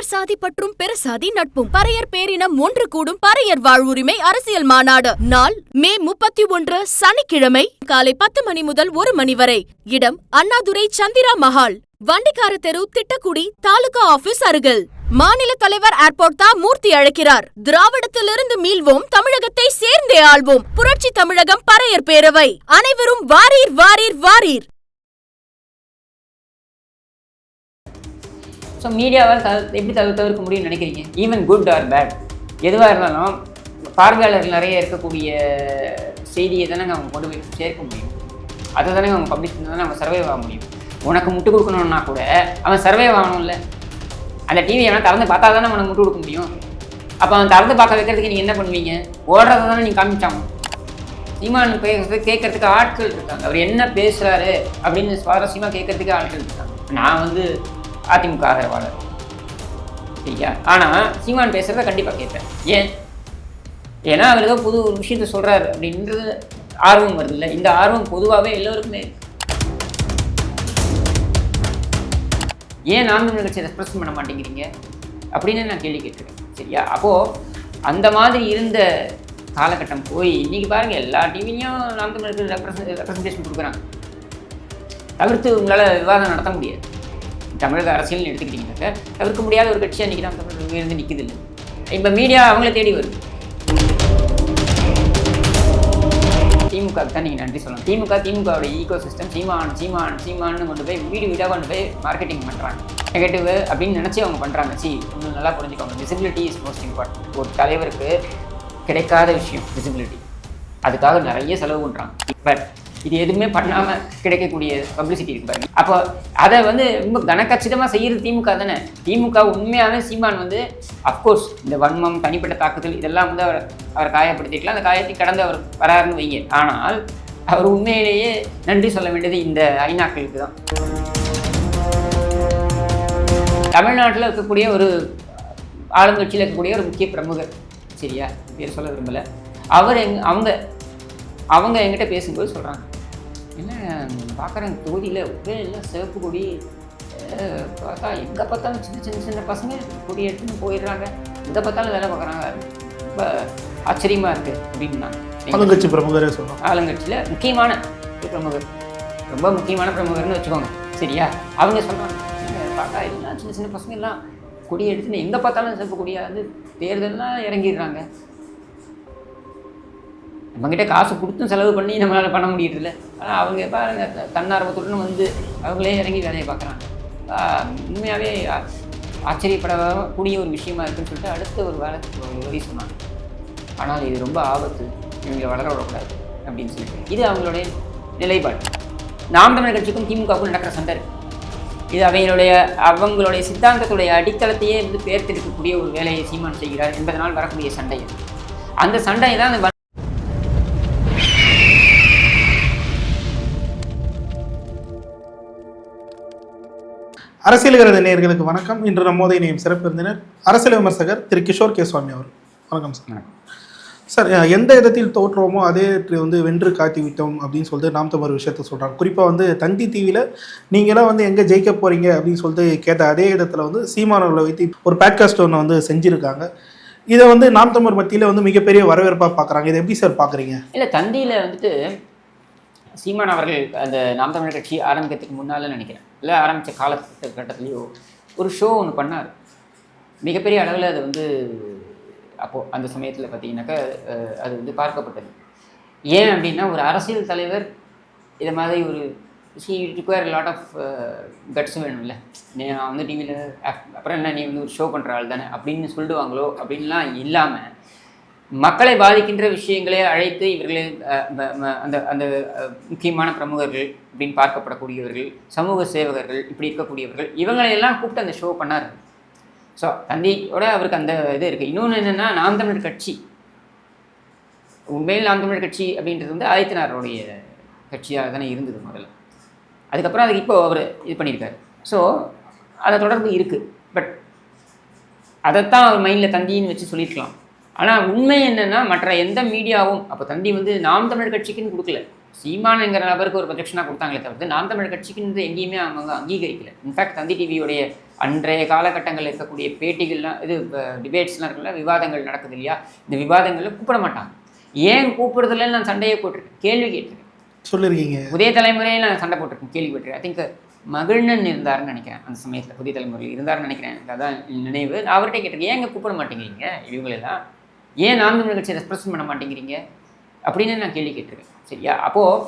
பறையர் சாதி பற்றும் பிற சாதி நட்பும். பறையர் பேரினம் ஒன்று கூடும். பறையர் வாழ்வுரிமை அரசியல் மாநாடு. நாள் மே முப்பத்தி ஒன்று சனிக்கிழமை காலை பத்து மணி முதல் ஒரு மணி வரை. இடம் அண்ணாதுரை சந்திரா மஹால். வண்டிக்கார தெரு திட்டக்குடி தாலுகா ஆபீஸ் அருகில். மாநில தலைவர் ஏர்போர்ட் தா மூர்த்தி அழைக்கிறார். திராவிடத்திலிருந்து மீள்வோம் தமிழகத்தை சேர்ந்தே ஆள்வோம். புரட்சி தமிழகம் பறையர் பேரவை. அனைவரும் வாரீர் வாரீர் வாரீர். ஸோ மீடியாவால் த எப்படி தவிர தவிர்க்க முடியும்னு நினைக்கிறீங்க? ஈவன் குட் ஆர் பேட் எதுவாக இருந்தாலும் பார்வையாளர்கள் நிறைய இருக்கக்கூடிய செய்தியை தானே அவங்க கொண்டு போய் சேர்க்க முடியும். அதை தானே அவங்க பப்ளிஷ் பண்ணி தானே அவங்க சர்வே ஆக முடியும். உனக்கு முட்டு கொடுக்கணும்னா கூட அவன் சர்வே ஆகணும்ல. அந்த டிவி அவன் திறந்து பார்த்தா தானே அவனுக்கு முட்டு கொடுக்க முடியும். அப்போ அவன் திறந்து பார்க்க வைக்கிறதுக்கு நீங்கள் என்ன பண்ணுவீங்க? ஓடுறத தானே நீங்கள் காமிச்சாங்க சீமான் பேசுறது கேட்கறதுக்கு ஆட்கள் இருக்காங்க. அவர் என்ன பேசுகிறாரு அப்படின்னு சுவாரஸ்யமாக கேட்கறதுக்கு ஆட்கள் இருக்காங்க. நான் வந்து அதிமுக ஆதரவாளர் சரியா? ஆனால் சீமான் பேசுகிறத கண்டிப்பாக கேட்பேன். ஏன்? ஏன்னா அவர் ஏதோ புது ஒரு விஷயத்த சொல்கிறாரு அப்படின்றது ஆர்வம் வருது இல்லை இந்த ஆர்வம் பொதுவாகவே எல்லோருக்குமே ஏன் நாம் நிகழ்ச்சியை கட்சி பண்ண மாட்டேங்கிறீங்க? அப்படின்னு நான் கேள்வி கேட்குறேன் சரியா? அப்போது அந்த மாதிரி இருந்த காலகட்டம் போய் இன்றைக்கி பாருங்கள் எல்லா டிவிலையும் நாம் தமிழருக்கு ரெப்ரசன் ரெப்ரசன்டேஷன் கொடுக்குறாங்க. தவிர்த்து உங்களால் விவாதம் நடத்த முடியாது. தமிழக அரசியல்னு எடுத்துக்கிட்டீங்கன்னாக்க தவிர்க்க முடியாத ஒரு கட்சியாக இன்றைக்கி தமிழ் இருந்து நிற்கிது இல்லை. இப்போ மீடியா அவங்கள தேடி வருது. திமுக தான் நீங்கள் நன்றி சொல்லணும். திமுக திமுகவோட ஈகோ சிஸ்டம் சீமான் சீமான் சீமான்னு கொண்டு போய் வீடு வீடாக கொண்டு போய் மார்க்கெட்டிங் பண்ணுறாங்க நெகட்டிவ் அப்படின்னு நினச்சி அவங்க பண்ணுறாங்க சி இன்னும் நல்லா புரிஞ்சுக்கோங்க. விசிபிலிட்டி இஸ் மோஸ்ட் இம்பார்ட்டன்ட் ஒரு தலைவருக்கு கிடைக்காத விஷயம் விசிபிலிட்டி அதுக்காக நிறைய செலவு பண்ணுறாங்க பட் இது எதுவுமே பண்ணாமல் கிடைக்கக்கூடிய பப்ளிசிட்டி இருக்கு பாருங்க. அப்போ அதை வந்து ரொம்ப கனக்கச்சிதமாக செய்கிறது திமுக தானே? திமுக உண்மையாகவே சீமான் வந்து அஃப்கோர்ஸ் இந்த வன்மம் தனிப்பட்ட தாக்குதல் இதெல்லாம் வந்து அவர் அவர் காயப்படுத்திக்கலாம் அந்த காயத்தை கடந்து அவர் வராருன்னு வைங்க. ஆனால் அவர் உண்மையிலேயே நன்றி சொல்ல வேண்டியது இந்த ஐநாக்களுக்கு தான். தமிழ்நாட்டில் இருக்கக்கூடிய ஒரு ஆளுங்கட்சியில் இருக்கக்கூடிய ஒரு முக்கிய பிரமுகர் சரியா? பேர் சொல்ல விரும்பலை. அவர் எங் அவங்க அவங்க என்கிட்ட பேசும்போது சொல்கிறாங்க என்ன பார்க்குறேன் தொகுதியில் ஒரே எல்லாம் சிவப்பு கொடி பார்த்தா எங்கே பார்த்தாலும் சின்ன சின்ன சின்ன பசங்க கொடி எடுத்துன்னு போயிடுறாங்க. எங்கே பார்த்தாலும் வேலை பார்க்குறாங்க. ரொம்ப ஆச்சரியமாக இருக்குது அப்படின்னா ஆளுங்கட்சி பிரமுகரே சொன்னோம் ஆளுங்கட்சியில் முக்கியமான பிரமுகர். ரொம்ப முக்கியமான பிரமுகர்னு வச்சுக்கோங்க. சரியா? அவங்க சொல்கிறாங்க பார்த்தா எல்லாம் சின்ன சின்ன பசங்க எல்லாம் கொடி எடுத்துன்னு எங்கே பார்த்தாலும் சிறப்பு கொடியாக வந்து தேர்தல்லாம் இறங்கிடுறாங்க. நம்மக்கிட்ட காசு கொடுத்தும் செலவு பண்ணி நம்மளால் பண்ண முடியறதில்ல. ஆனால் அவங்க பாருங்க த- தன்னார்வத்துடன் வந்து அவங்களே இறங்கி வேலையை பார்க்குறாங்க. உண்மையாகவே ஆச்சரியப்படக்கூடிய ஒரு விஷயமா இருக்குன்னு சொல்லிட்டு அடுத்த ஒரு வேலை உதவி சொன்னாங்க. ஆனால் இது ரொம்ப ஆபத்து. இவங்களை வளர விடக்கூடாது. அப்படின்னு சொல்லிட்டு. இது அவங்களுடைய நிலைப்பாடு. நாம் தமிழர் கட்சிக்கும் திமுகவுக்கும் நடக்கிற சண்டை இருக்குது இது அவங்களுடைய அவங்களுடைய சித்தாந்தத்துடைய அடித்தளத்தையே வந்து பேர்த்தெடுக்கக்கூடிய ஒரு வேலையை சீமான் செய்கிறார் என்பதனால் வரக்கூடிய சண்டை அந்த சண்டை தான் அரசியல் கருத நேயர்களுக்கு வணக்கம். இன்று நம்மோதை இணையும் சிறப்பு விருந்தினர் அரசியல் விமர்சகர் திரு கிஷோர் கே சுவாமி அவர் வணக்கம் சார். சார் எந்த இடத்தில் தோற்றோமோ அதே வந்து வென்று காட்டி விட்டோம் அப்படின்னு சொல்லிட்டு நாம் தமிழ் விஷயத்த சொல்கிறாங்க குறிப்பாக வந்து தந்தி டிவியில் நீங்களாம் வந்து எங்கே ஜெயிக்க போகிறீங்க அப்படின்னு சொல்லிட்டு கேட்ட அதே இடத்துல வந்து சீமானவர்களை வைத்து ஒரு பேட்காஸ்ட் ஒன்று வந்து செஞ்சுருக்காங்க. இதை வந்து நாம் தமிழ் மத்தியில் வந்து மிகப்பெரிய வரவேற்பாக பார்க்குறாங்க இதை எப்படி சார் பார்க்குறீங்க இல்லை தந்தியில் வந்துட்டு சீமான் அவர்கள் அந்த நாம் தமிழர் கட்சி ஆரம்பிக்கிறதுக்கு முன்னால் நினைக்கிறேன். இல்லை ஆரம்பித்த காலகட்டத்துலேயோ ஒரு ஷோ ஒன்று பண்ணார். மிகப்பெரிய அளவில் அது வந்து அப்போது அந்த சமயத்தில் பார்த்தீங்கன்னாக்கா அது வந்து பார்க்கப்பட்டது. ஏன் அப்படின்னா ஒரு அரசியல் தலைவர் இதை மாதிரி ஒரு சி ரிக்வயர் லாட் ஆஃப் கட்ஸும் வேணும்ல. நீ நான் வந்து டிவியில் அப்புறம் என்ன நீ வந்து ஒரு ஷோ பண்ணுற ஆள் தானே அப்படின்னு சொல்லிடுவாங்களோ அப்படின்லாம் இல்லாமல் மக்களை பாதிக்கின்ற விஷயங்களை அழைத்து இவர்களை அந்த அந்த முக்கியமான பிரமுகர்கள் அப்படின்னு பார்க்கப்படக்கூடியவர்கள் சமூக சேவகர்கள் இப்படி இருக்கக்கூடியவர்கள் இவங்களை எல்லாம் கூப்பிட்டு அந்த ஷோ பண்ணார். ஸோ தந்தியோட அவருக்கு அந்த இது இருக்குது இன்னொன்று என்னென்னா நாம் தமிழர் கட்சி. உண்மையில் நாம் தமிழர் கட்சி அப்படின்றது வந்து ஆதித்தனாருடைய கட்சியாக தானே இருந்தது முதல்ல. அதுக்கப்புறம் அதுக்கு இப்போ அவர் இது பண்ணியிருக்காரு. ஸோ அதை தொடர்பு இருக்குது பட் அதைத்தான் அவர் மைண்டில் தந்தின்னு வச்சு சொல்லியிருக்கலாம். ஆனால் உண்மை என்னென்னா மற்ற எந்த மீடியாவும் அப்போ தந்தி வந்து நாம் தமிழர் கட்சிக்குன்னு கொடுக்கல. சீமானுங்கிற நபருக்கு ஒரு ப்ரொஜெக்ஷனாக கொடுத்தாங்களே தவிர்த்து நாம் தமிழ் கட்சிக்கு இந்த எங்கேயுமே அவங்க அங்கீகரிக்கல. இன்ஃபேக்ட் தந்தி டிவியோடைய அன்றைய காலகட்டங்களில் இருக்கக்கூடிய பேட்டிகள்லாம் இது டிபேட்ஸ்லாம் இருக்குல்ல விவாதங்கள் நடக்குது இல்லையா? இந்த விவாதங்களில் கூப்பிட மாட்டாங்க. ஏன் கூப்பிடுறதுல நான் சண்டையை போட்டிருக்கேன். கேள்வி கேட்டிருக்கேன். சொல்லியிருக்கீங்க புதிய தலைமுறையில் நான் சண்டை போட்டிருக்கேன். கேள்விப்பட்டிருக்கேன் ஐ திங்க் மகிழ்நன் இருந்தாருன்னு நினைக்கிறேன். அந்த சமயத்தில் புதிய தலைமுறையில் இருந்தாருன்னு நினைக்கிறேன். அதான் நினைவு. நான் அவர்கிட்ட கேட்டிருக்கேன். ஏங்க கூப்பிட மாட்டேங்கிறீங்க இவங்களெல்லாம் ஏன் நாம் நிகழ்ச்சியை கட்சி ரெஸ்பிரசன்ட் பண்ண மாட்டேங்கிறீங்க? அப்படின்னு நான் கேள்வி கேட்டிருக்கேன். சரியா? அப்போது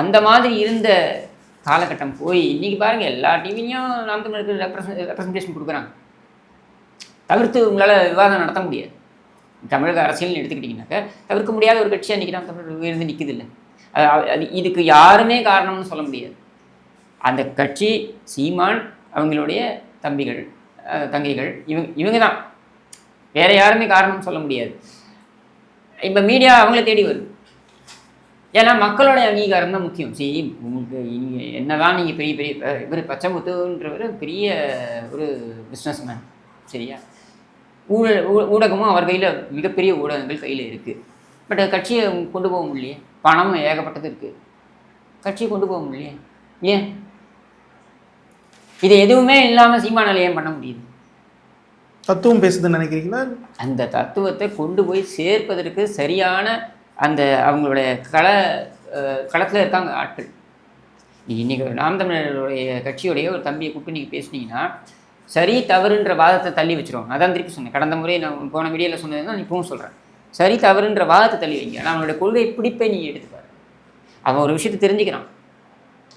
அந்த மாதிரி இருந்த காலகட்டம் போய் இன்றைக்கி பாருங்கள் எல்லா டிவிலையும் நாம் தமிழுக்கு ரெப்ரசன் ரெப்ரசன்டேஷன் கொடுக்குறாங்க. தவிர்த்து உங்களால் விவாதம் நடத்த முடியாது. தமிழக அரசியல்னு எடுத்துக்கிட்டிங்கனாக்கா தவிர்க்க முடியாத ஒரு கட்சியாக இன்றைக்கி நாம் தமிழ் உயர்ந்து நிற்குது இல்லை அது இதுக்கு யாருமே காரணம்னு சொல்ல முடியாது. அந்த கட்சி சீமான் அவங்களுடைய தம்பிகள் தங்கைகள் இவங்க இவங்க தான் வேற யாருமே காரணம் சொல்ல முடியாது. இப்போ மீடியா அவங்கள தேடி வருது ஏன்னா மக்களோட அங்கீகாரம் தான் முக்கியம். சரி உங்களுக்கு நீங்கள் என்னதான் நீங்கள் பெரிய பெரிய இவர் பச்சைமுத்துன்றவர் பெரிய ஒரு பிஸ்னஸ் மேன் சரியா? ஊழல் ஊ- ஊடகமும் அவர் கையில் மிகப்பெரிய ஊடகங்கள் கையில் இருக்குது பட் கட்சியை கொண்டு போக முடியலையே? பணம் ஏகப்பட்டது இருக்குது கட்சியை கொண்டு போக முடியலையே? ஏன்? இது எதுவுமே இல்லாமல் சீமானால் ஏன் பண்ண முடியுது? தத்துவம் பேசுதுன்னு நினைக்கிறீங்களா? அந்த தத்துவத்தை கொண்டு போய் சேர்ப்பதற்கு சரியான அந்த அவங்களுடைய கள களத்தில் இருக்காங்க ஆட்கள். இன்றைக்கி நாம் தமிழருடைய கட்சியுடைய ஒரு தம்பியை கூப்பிட்டு நீங்கள் பேசுனீங்கன்னா சரி தவறுன்ற வாதத்தை தள்ளி வச்சுருவாங்க. அதான் திருப்பி சொன்னேன். கடந்த முறை நான் போன வீடியோவில் சொன்னது தான் இப்பவும் சொல்கிறேன் சரி தவறுன்ற வாதத்தை தள்ளி வைங்க. ஆனால் அவனுடைய கொள்கை பிடிப்பை நீங்கள் எடுத்துப்பாரு அவன் ஒரு விஷயத்தை தெரிஞ்சுக்கிறான்.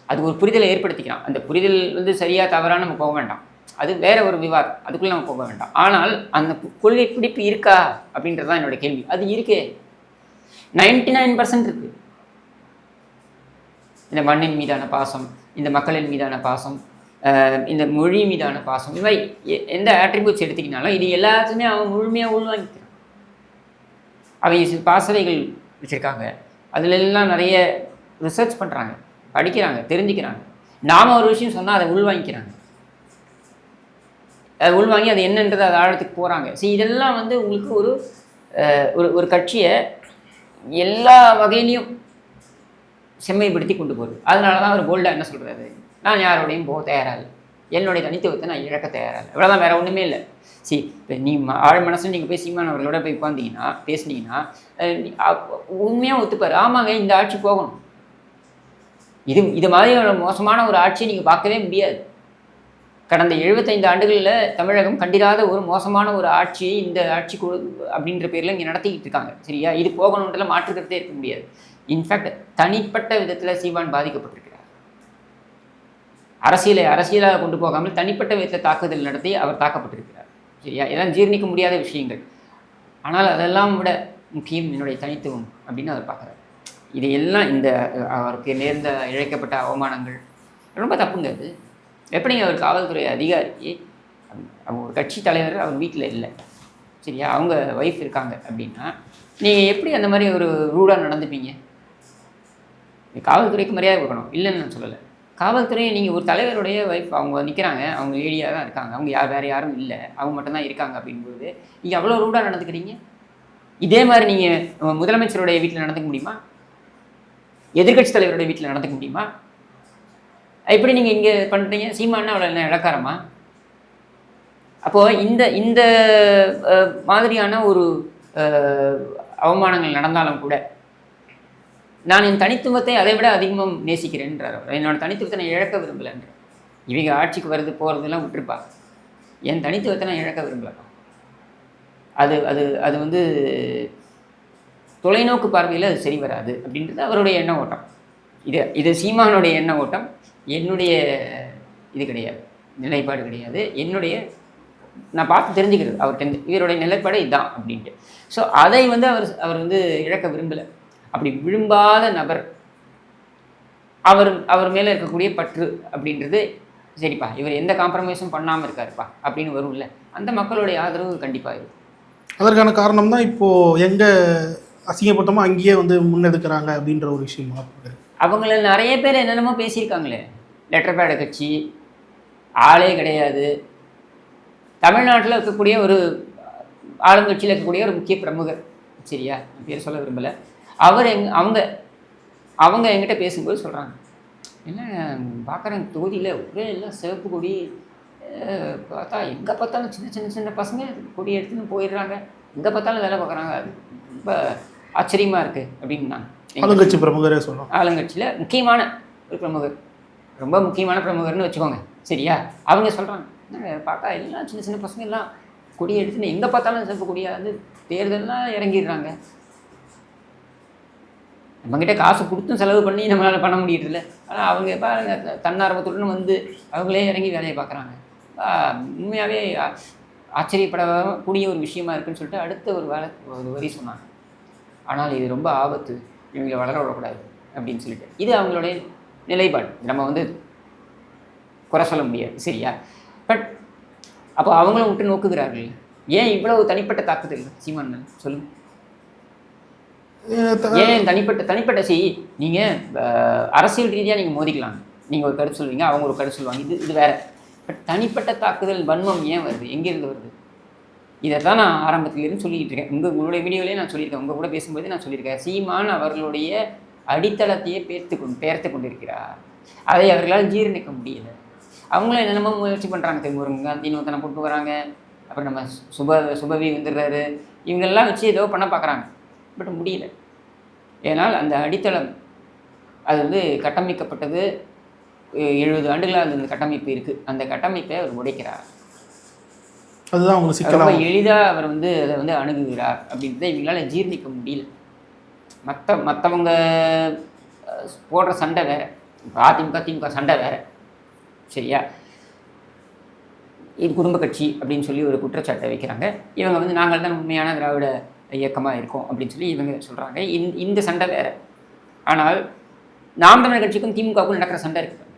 அது ஒரு புரிதலை ஏற்படுத்திக்கிறான். அந்த புரிதல் வந்து சரியாக தவறாக நம்ம போக வேண்டாம். அது வேற ஒரு விவாதம். அதுக்குள்ளே நம்ம போக வேண்டாம். ஆனால் அந்த கொள்கை பிடிப்பு இருக்கா? அப்படின்றது தான் என்னோட கேள்வி. அது இருக்கே. நைன்டி நைன் பர்சன்ட் இருக்கு. இந்த மண்ணின் மீதான பாசம் இந்த மக்களின் மீதான பாசம் இந்த மொழி மீதான பாசம் இது மாதிரி எ- எந்த ஆட்ரிபியூட்ஸ் எடுத்துக்கினாலும் இது எல்லாத்தையுமே அவன் முழுமையாக உள்வாங்கிக்கிறான் அவங்க சில பாசறைகள் வச்சுருக்காங்க. அதுலெல்லாம் நிறைய ரிசர்ச் பண்ணுறாங்க படிக்கிறாங்க தெரிஞ்சுக்கிறாங்க. நாம் ஒரு விஷயம் சொன்னால் அதை உள்வாங்கிக்கிறாங்க. அதை உள்வாங்கி அது என்னன்றது அது ஆழத்துக்கு போகிறாங்க ஸோ இதெல்லாம் வந்து உங்களுக்கு ஒரு ஒரு ஒரு கட்சியை எல்லா வகையிலையும் செம்மைப்படுத்தி கொண்டு போகுது. அதனால தான் அவர் போல்டாக என்ன சொல்கிறாரு நான் யாரோடையும் போக தயாராக இல்லை என்னுடைய தனித்துவத்தை நான் இழக்க தயாராக இல்லை இவ்வளோதான் வேறு ஒன்றுமே இல்லை. சி இப்போ நீ ம- ஆழ் மனசில் நீங்கள் போய் சீமான் அவர்களோட போய் உட்காந்தீங்கன்னா பேசுனீங்கன்னா உண்மையாக ஒத்துப்பார். ஆமாங்க இந்த ஆட்சி போகணும். இது இது மாதிரி மோசமான ஒரு ஆட்சியை நீங்கள் பார்க்கவே முடியாது. கடந்த 75 ஆண்டுகளில் தமிழகம் கண்டிராத ஒரு மோசமான ஒரு ஆட்சியை இந்த ஆட்சி குழு அப்படின்ற பேரில் இங்கே நடத்திக்கிட்டு இருக்காங்க. சரியா? இது போகணுன்றதுல மாற்றுக்கிறதே இருக்க முடியாது. இன்ஃபேக்ட் தனிப்பட்ட விதத்தில் சீமான் பாதிக்கப்பட்டிருக்கிறார். அரசியலை அரசியலாக கொண்டு போகாமல் தனிப்பட்ட விதத்தில் தாக்குதல் நடத்தி அவர் தாக்கப்பட்டிருக்கிறார். சரியா? இதெல்லாம் ஜீர்ணிக்க முடியாத விஷயங்கள். ஆனால் அதெல்லாம் விட முக்கியம் என்னுடைய தனித்துவம் அப்படின்னு அவர் பார்க்குறாரு. இது எல்லாம் இந்த அவருக்கு நேர்ந்த இழைக்கப்பட்ட அவமானங்கள் ரொம்ப தப்புங்க அது. எப்படிங்க அவர் காவல்துறை அதிகாரி? அவங்க ஒரு கட்சி தலைவர் அவர் வீட்டில் இல்லை. சரியா? அவங்க ஒய்ஃப் இருக்காங்க அப்படின்னா நீங்கள் எப்படி அந்த மாதிரி ஒரு ரூடாக நடந்துப்பீங்க? காவல்துறைக்கு மரியாதை கொடுக்கணும். இல்லைன்னு நான் சொல்லலை. காவல்துறை நீங்கள் ஒரு தலைவருடைய ஒய்ஃப் அவங்க நிற்கிறாங்க அவங்க லேடியாக தான் இருக்காங்க. அவங்க யார் வேறு யாரும் இல்லை. அவங்க மட்டும்தான் இருக்காங்க அப்படிங்கும்போது நீங்கள் அவ்வளோ ரூடாக நடந்துக்கிறீங்க? இதே மாதிரி நீங்கள் முதலமைச்சருடைய வீட்டில் நடந்துக்க முடியுமா? எதிர்க்கட்சி தலைவருடைய வீட்டில் நடந்துக்க முடியுமா? எப்படி நீங்கள் இங்கே பண்ணுறீங்க சீமானா அவ்வளோ என்ன இலக்காரமா? அப்போது இந்த இந்த மாதிரியான ஒரு அவமானங்கள் நடந்தாலும் கூட நான் என் தனித்துவத்தை அதை விட அதிகமாக நேசிக்கிறேன்றார் அவர். என்னோட தனித்துவத்தை நான் இழக்க விரும்பலைன்றார் இவங்க ஆட்சிக்கு வருது போகிறதெல்லாம் விட்டுருப்பா என் தனித்துவத்தை நான் இழக்க விரும்பலாம் அது அது அது வந்து தொலைநோக்கு பார்வையில் அது சரி வராது அப்படின்றது அவருடைய எண்ண ஓட்டம். இது இது சீமானுடைய எண்ண ஓட்டம். என்னுடைய இது கிடையாது நிலைப்பாடு கிடையாது. என்னுடைய நான் பார்த்து தெரிஞ்சுக்கிறது அவர்கிட்ட இவருடைய நிலைப்பாடு இதுதான் அப்படின்ட்டு. ஸோ அதை வந்து அவர் அவர் வந்து இழக்க விரும்பலை. அப்படி விரும்பாத நபர் அவர் அவர் மேலே இருக்கக்கூடிய பற்று அப்படின்றது சரிப்பா இவர் எந்த காம்ப்ரமைஸும் பண்ணாமல் இருக்காருப்பா அப்படின்னு வரும்ல அந்த மக்களுடைய ஆதரவு கண்டிப்பாக இருக்கும். அதற்கான காரணம் தான் இப்போ எங்க அசிங்கப்பட்டோமோ அங்கேயே வந்து முன்னெடுக்கிறாங்க அப்படின்ற ஒரு விஷயம் அவங்கள நிறைய பேர் என்னென்னமோ பேசியிருக்காங்களே. லெட்டர் பேட கட்சி ஆளே கிடையாது. தமிழ்நாட்டில் இருக்கக்கூடிய ஒரு ஆளுங்கட்சியில் இருக்கக்கூடிய ஒரு முக்கிய பிரமுகர் சரியா? பேர் சொல்ல விரும்பலை. அவர் எங் அவங்க அவங்க என்கிட்ட பேசும்போது சொல்கிறாங்க என்ன பார்க்குறேன் தொகுதியில் ஒரே எல்லாம் சிவப்பு கொடி பார்த்தா எங்கே பார்த்தாலும் சின்ன சின்ன சின்ன பசங்க கொடி எடுத்துன்னு போயிடுறாங்க. எங்கே பார்த்தாலும் வேலை பார்க்குறாங்க. அது ரொம்ப ஆச்சரியமாக இருக்குது அப்படின்னாங்க. ஆளுங்கட்சி பிரமுகரே சொல்றோம் ஆளுங்கட்சியில் முக்கியமான ஒரு பிரமுகர். ரொம்ப முக்கியமான பிரமுகர்னு வச்சுக்கோங்க. சரியா? அவங்க சொல்கிறாங்க பார்த்தா எல்லாம் சின்ன சின்ன பசங்க எல்லாம் கொடி எடுத்துன்னு எங்கே பார்த்தாலும் சிறப்பு கொடியாக வந்து தேர்தல்லாம் இறங்கிடுறாங்க. நம்மக்கிட்ட காசு கொடுத்தும் செலவு பண்ணி நம்மளால் பண்ண முடியறதில்ல. ஆனால் அவங்க பாருங்க த- தன்னார்வத்துடன் வந்து அவங்களே இறங்கி வேலையை பார்க்குறாங்க. உண்மையாகவே ஆச்சரியப்படக்கூடிய ஒரு விஷயமா இருக்குன்னு சொல்லிட்டு அடுத்த ஒரு வேலை ஒரு வரி சொன்னாங்க. ஆனால் இது ரொம்ப ஆபத்து. இவங்களை வளர விடக்கூடாது. அப்படின்னு சொல்லிட்டு. இது அவங்களுடைய நிலைப்பாடு. நம்ம வந்து குறை சொல்ல முடியாது சரியா? பட் அப்போ அவங்களும் விட்டு நோக்குகிறார்கள். ஏன் இவ்வளவு தனிப்பட்ட தாக்குதல்? சீமான்? சொல்லுங்க. ஏன் தனிப்பட்ட தனிப்பட்ட செய் நீங்கள் அரசியல் ரீதியாக நீங்கள் மோதிக்கலாம். நீங்கள் ஒரு கருத்து சொல்லுவீங்க அவங்க ஒரு கருத்து சொல்லுவாங்க. இது இது வேற. பட் தனிப்பட்ட தாக்குதல் வன்மம் ஏன் வருது? எங்கேருந்து வருது? இதை தான் நான் ஆரம்பத்திலேருந்து சொல்லிக்கிட்டு இருக்கேன். உங்கள் உங்களுடைய வீடியோலேயே நான் சொல்லியிருக்கேன். உங்கள் கூட பேசும்போது நான் சொல்லியிருக்கேன். சீமான் அவர்களுடைய அடித்தளத்தையே பேர்த்து கொண்டு பெயர்த்து கொண்டிருக்கிறார். அதை அவர்களால் ஜீரணிக்க முடியல. அவங்களும் என்னென்னமோ முயற்சி பண்ணுறாங்க திருமுருங்க காந்தி ஒருத்தனை கூப்பிட்டு வராங்க. அப்புறம் நம்ம சுப சுபவி வந்துடுறாரு. இவங்கெல்லாம் வச்சு ஏதோ பண்ண பார்க்குறாங்க. பட் முடியல. ஏனால் அந்த அடித்தளம் அது வந்து கட்டமைக்கப்பட்டது. எழுபது ஆண்டுகளாக அது அந்த கட்டமைப்பு இருக்குது அந்த கட்டமைப்பை அவர் உடைக்கிறார். அதுதான் உங்களுக்கு ரொம்ப எளிதாக அவர் வந்து அதை வந்து அணுகுகிறார். அப்படின்றத இவங்களால ஜீர்ணிக்க முடியல. மற்ற மற்றவங்க போடுற சண்டை வேறு அதிமுக திமுக சண்டை வேறு சரியா? இது குடும்ப கட்சி அப்படின்னு சொல்லி ஒரு குற்றச்சாட்டை வைக்கிறாங்க. இவங்க வந்து நாங்கள் தான் உண்மையான திராவிட இயக்கமாக இருக்கோம் அப்படின்னு சொல்லி இவங்க சொல்கிறாங்க இந்த இந்த சண்டை வேறு. ஆனால் நாம் தமிழர் கட்சிக்கும் திமுகவுக்கும் நடக்கிற சண்டை இருக்குது